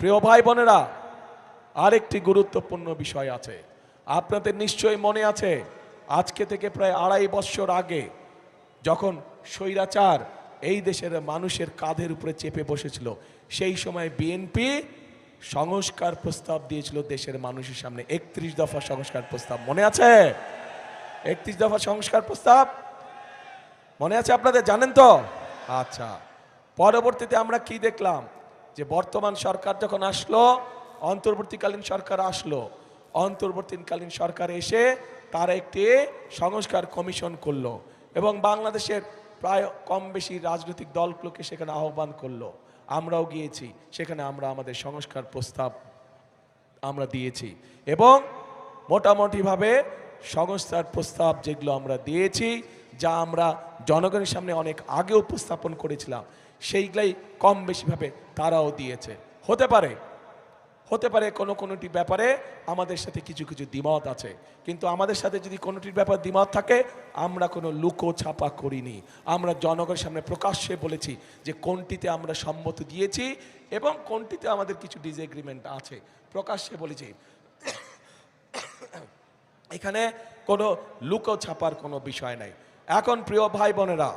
প্রিয় ভাই বোনেরা, আরেকটি গুরুত্বপূর্ণ বিষয় আছে। আপনাদের নিশ্চয়ই মনে আছে, আজকে থেকে প্রায় আড়াই বছর আগে যখন স্বৈরাচার এই দেশের মানুষের কাঁধের উপরে চেপে বসেছিল, সেই সময় বিএনপি সংস্কার প্রস্তাব দিয়েছিল দেশের মানুষের সামনে। একত্রিশ দফা সংস্কার প্রস্তাব, মনে আছে? একত্রিশ দফা সংস্কার প্রস্তাব? মনে আছে আপনাদের? জানেন তো? আচ্ছা। পরবর্তীতে আমরা কি দেখলাম? যে বর্তমান সরকার যখন আসলো, অন্তর্বর্তীকালীন সরকার আসলো, অন্তর্বর্তীকালীন সরকার এসে তারা একটি সংস্কার কমিশন করল এবং বাংলাদেশের প্রায় কম বেশি রাজনৈতিক দলগুলোকে সেখানে আহ্বান করল। আমরাও গিয়েছি, সেখানে আমরা আমাদের সংস্কার প্রস্তাব আমরা দিয়েছি এবং মোটামুটিভাবে সংস্থার প্রস্তাব যেগুলো আমরা দিয়েছি, যা আমরা জনগণের সামনে অনেক আগে উপস্থাপন করেছিলাম, সেইগুলাই কম বেশিভাবে তারাও দিয়েছে। হতে পারে হতে পারে কোনো কোনোটি ব্যাপারে আমাদের সাথে কিছু কিছু দ্বিমত আছে, কিন্তু আমাদের সাথে যদি কোনোটির ব্যাপার দ্বিমত থাকে, আমরা কোনো লুকো ছাপা করিনি। আমরা জনগণের সামনে প্রকাশ্যে বলেছি যে কোনটিতে আমরা সম্মত দিয়েছি এবং কোনটিতে আমাদের কিছু ডিসএগ্রিমেন্ট আছে। প্রকাশ্যে বলেছি এখানে কোনো লুকো ছাপার কোনো বিষয় নাই। এখন প্রিয় ভাই বোনেরা,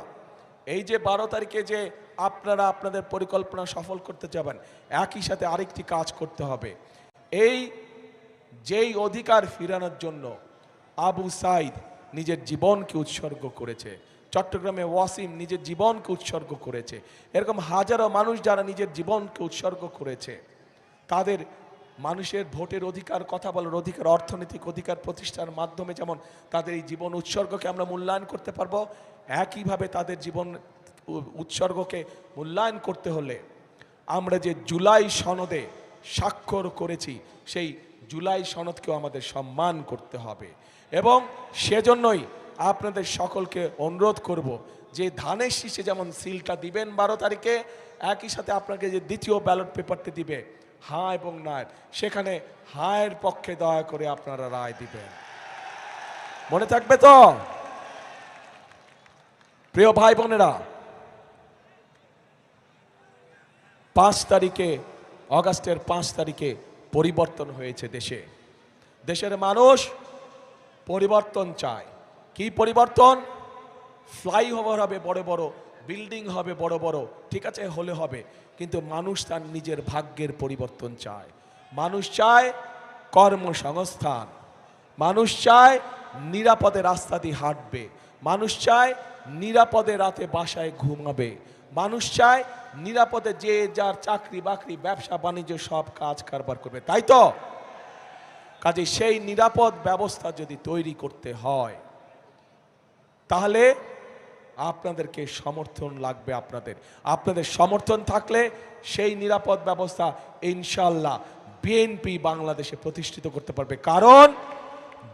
এই যে বারো তারিখে যে আপনারা আপনাদের পরিকল্পনা সফল করতে যাবেন, একই সাথে আরেকটি কাজ করতে হবে। এই যেই অধিকার ফিরানোর জন্য আবু সাইদ নিজের জীবনকে উৎসর্গ করেছে, চট্টগ্রামে ওয়াসিম নিজের জীবনকে উৎসর্গ করেছে, এরকম হাজারো মানুষ যারা নিজের জীবনকে উৎসর্গ করেছে, তাদের মানুষের ভোটের অধিকার, কথা বলার অধিকার, অর্থনৈতিক অধিকার প্রতিষ্ঠার মাধ্যমে যেমন তাদের এই জীবন উৎসর্গকে আমরা মূল্যায়ন করতে পারব, একইভাবে তাদের জীবন উৎসর্গকে মূল্যায়ন করতে হলে আমরা যে জুলাই সনদে স্বাক্ষর করেছি, সেই জুলাই সনদকেও আমাদের সম্মান করতে হবে। এবং সেজন্যই আপনাদের সকলকে অনুরোধ করব যে ধানের শীষে যেমন সিলটা দিবেন বারো তারিখে, একই সাথে আপনাকে যে দ্বিতীয় ব্যালট পেপারটি দিবে হ্যাঁ এবং না সেখানে হায়ের পক্ষে দয়া করে আপনারা রায় দিবেন। মনে থাকবে তো? প্রিয় ভাই বোনেরা, পাঁচ তারিখে, অগাস্টের পাঁচ তারিখে পরিবর্তন হয়েছে দেশে। দেশের মানুষ পরিবর্তন চায়। কি পরিবর্তন? ফ্লাইওভার হবে বড় বড় বিল্ডিং হবে বড় বড়, ঠিক আছে, হলে হবে। কিন্তু মানুষ তার নিজের ভাগ্যের পরিবর্তন চায়। মানুষ চায় কর্মসংস্থান। মানুষ চায় নিরাপদে রাস্তা দিয়ে হাঁটবে। মানুষ চায় নিরাপদে রাতে বাসায় ঘুমাবে। মানুষ চায় নিরাপদে যে যার চাকরি বাকরি, ব্যবসা, বাণিজ্য, সব কাজ কারবার করবে। তাই তো? কাজে সেই নিরাপদ ব্যবস্থা যদি তৈরি করতে হয়, তাহলে আপনাদেরকে সমর্থন লাগবে আপনাদের। আপনাদের সমর্থন থাকলে সেই নিরাপদ ব্যবস্থা ইনশাল্লাহ বিএনপি বাংলাদেশে প্রতিষ্ঠিত করতে পারবে। কারণ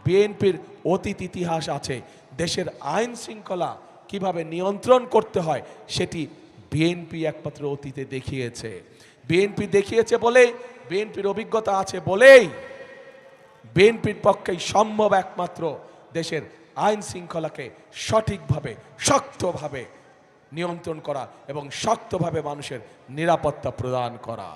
বিএনপির অতীত ইতিহাস আছে। দেশের আইন শৃঙ্খলা কীভাবে নিয়ন্ত্রণ করতে হয় সেটি বিএনপি একমাত্র অতীতে দেখিয়েছে। বিএনপি দেখিয়েছে বলেই বিএনপির অভিজ্ঞতা আছে বলেই বিএনপির পক্ষেই সম্ভব একমাত্র দেশের আইন শৃঙ্খলাকে সঠিকভাবে শক্তভাবে নিয়ন্ত্রণ করা এবং শক্তভাবে মানুষের নিরাপত্তা প্রদান করা।